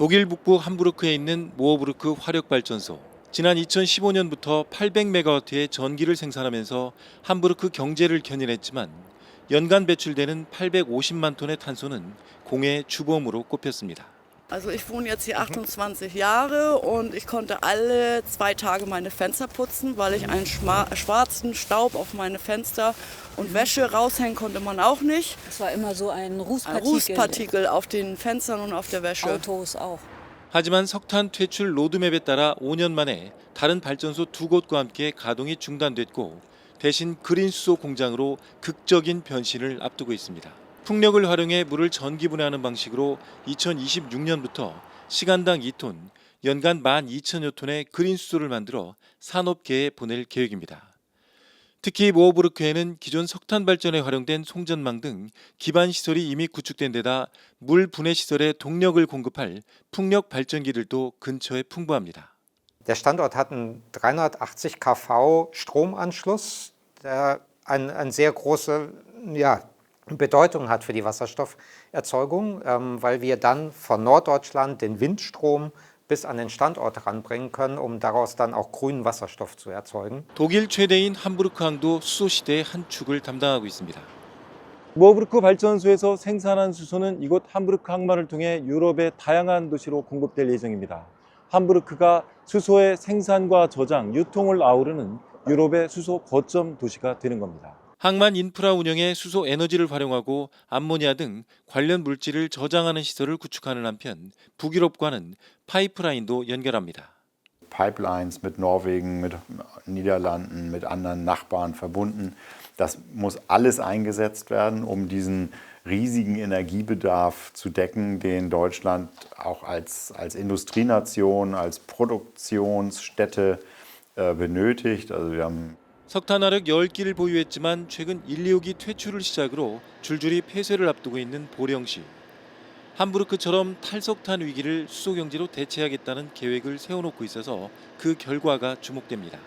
독일 북부 함부르크에 있는 모어부르크 화력발전소. 지난 2015년부터 800메가와트의 전기를 생산하면서 함부르크 경제를 견인했지만 연간 배출되는 850만 톤의 탄소는 공해 주범으로 꼽혔습니다. Also ich wohne jetzt hier 28 Jahre und ich konnte alle zwei Tage meine Fenster putzen, weil ich einen schma- schwarzen Staub auf meine Fenster und Wäsche raushängen konnte man auch nicht. Es war immer so ein Ein Rußpartikel. Rußpartikel auf den Fenstern und auf der Wäsche. Autos auch. 하지만 석탄 퇴출 로드맵에 따라 5년 만에 다른 발전소 두 곳과 함께 가동이 중단됐고 대신 그린 수소 공장으로 극적인 변신을 앞두고 있습니다. 풍력을 활용해 물을 전기 분해하는 방식으로 2026년부터 시간당 2톤, 연간 12,000여 톤의 그린 수소를 만들어 산업계에 보낼 계획입니다. 특히 모어부르크에는 기존 석탄 발전에 활용된 송전망 등 기반 시설이 이미 구축된 데다 물 분해 시설에 동력을 공급할 풍력 발전기들도 근처에 풍부합니다. Der Standort hat einen 380 kV Stromanschluss, der eine, eine sehr große ja, Bedeutung hat für die Wasserstofferzeugung, ähm, weil wir dann von Norddeutschland den Windstrom bis an den Standort ranbringen können, um daraus dann auch grünen Wasserstoff zu erzeugen. 독일 최대인 함부르크 항도 수소 시대의 한 축을 담당하고 있습니다. 모어부르크 발전소에서 생산한 수소는 이곳 함부르크 항만을 통해 유럽의 다양한 도시로 공급될 예정입니다. 함부르크가 수소의 생산과 저장, 유통을 아우르는 유럽의 수소 거점 도시가 되는 겁니다. 항만 인프라 운영에 수소 에너지를 활용하고 암모니아 등 관련 물질을 저장하는 시설을 구축하는 한편 북유럽과는 파이프라인도 연결합니다. Pipelines mit Norwegen, mit Niederlanden, mit anderen Nachbarn verbunden. Das muss alles eingesetzt werden, um diesen riesigen Energiebedarf zu decken, den Deutschland auch als, als Industrienation, als Produktionsstätte äh, benötigt. Also wir haben 석탄 화력 10기를 보유했지만 최근 1, 2호기 퇴출을 시작으로 줄줄이 폐쇄를 앞두고 있는 보령시. 함부르크처럼 탈석탄 위기를 수소 경제로 대체하겠다는 계획을 세워놓고 있어서 그 결과가 주목됩니다.